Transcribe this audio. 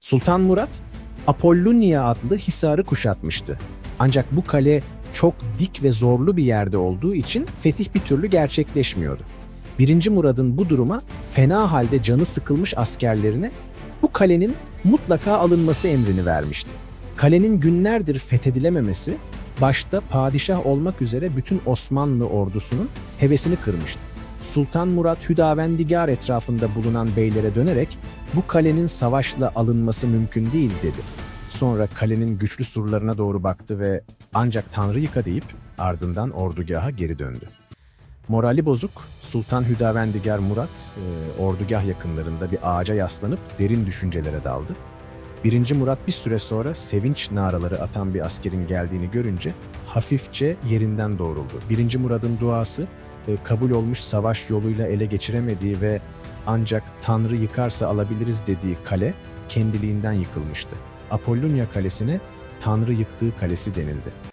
Sultan Murat, Apollonia adlı hisarı kuşatmıştı. Ancak bu kale çok dik ve zorlu bir yerde olduğu için fetih bir türlü gerçekleşmiyordu. 1. Murad'ın bu duruma fena halde canı sıkılmış askerlerine bu kalenin mutlaka alınması emrini vermişti. Kalenin günlerdir fethedilememesi başta padişah olmak üzere bütün Osmanlı ordusunun hevesini kırmıştı. Sultan Murat Hüdavendigar etrafında bulunan beylere dönerek bu kalenin savaşla alınması mümkün değil dedi. Sonra kalenin güçlü surlarına doğru baktı ve ancak Tanrı yıka deyip ardından ordugaha geri döndü. Morali bozuk Sultan Hüdavendigar Murat e, ordugah yakınlarında bir ağaca yaslanıp derin düşüncelere daldı. Birinci Murat bir süre sonra sevinç naraları atan bir askerin geldiğini görünce hafifçe yerinden doğruldu. Birinci Murad'ın duası e, kabul olmuş savaş yoluyla ele geçiremediği ve ancak Tanrı yıkarsa alabiliriz dediği kale kendiliğinden yıkılmıştı. Apollonia Kalesi'ne Tanrı yıktığı kalesi denildi.